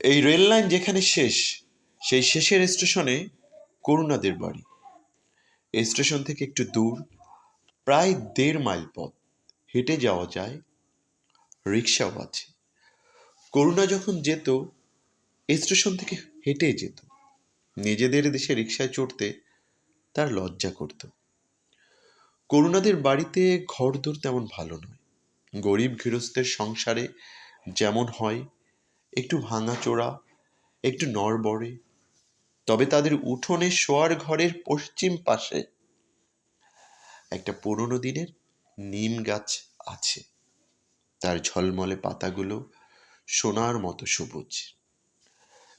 এই rail line যেখানে শেষ, সেই শেষের স্টেশনে করুণাদের বাড়ি। এই স্টেশন থেকে একটু দূর, প্রায় দেড় মাইল পথ। হেঁটে যাওয়া যায় রিক্সাও আছে। করুণা যখন যেত স্টেশন থেকে হেঁটে যেত। নিজেদের দেশে রিক্সায় চড়তে তার লজ্জা করত। করুণাদের বাড়িতে ঘরদোর তেমন ভালো নয়। গরিব গৃহস্থের সংসারে যেমন হয় একটু ভাঙাচোরা একটু নড়বড়ে। তবে তাদের উঠোনে শোয়ার ঘরের পশ্চিম পাশে একটা পুরনো দিনের নিম গাছ আছে। তার ঝলমলে পাতাগুলো সোনার মতো সবুজ।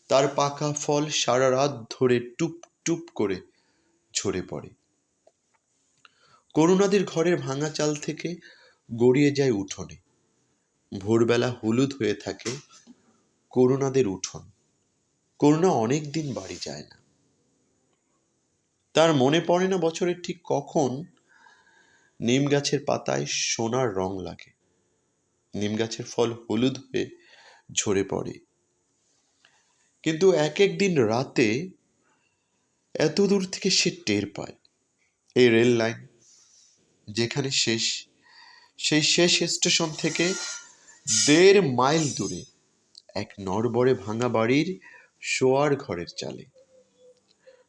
তার পাকা ফল সারা রাত ধরে টুপ টুপ করে ঝরে পড়ে। করুণাদের ঘরের ভাঙা চাল থেকে গড়িয়ে যায় উঠোনে। ভোরবেলা হলুদ হয়ে থাকে করুণাদের উঠোন। করুণা অনেক দিন বাড়ি যায় না। তার মনে পড়ে না বছরের ঠিক কখন নিম গাছের পাতায় সোনার রং লাগে। নিম গাছের ফল হলুদ হয়ে ঝরে পড়ে। কিন্তু এক এক দিন রাতে এত দূর থেকে সে টের পায়। এই রেল লাইন যেখানে শেষ, সেই শেষ স্টেশন থেকে দেড় মাইল দূরে এক নড়বড়ে ভাঙা বাড়ির শোয়ার ঘরের চালে।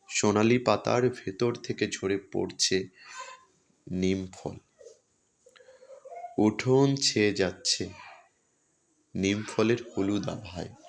সোনালি পাতার ভেতর থেকে ঝরে পড়ছে নিম ফল। উঠোন ছেয়ে যাচ্ছে নিম ফলের হলুদ আভায়।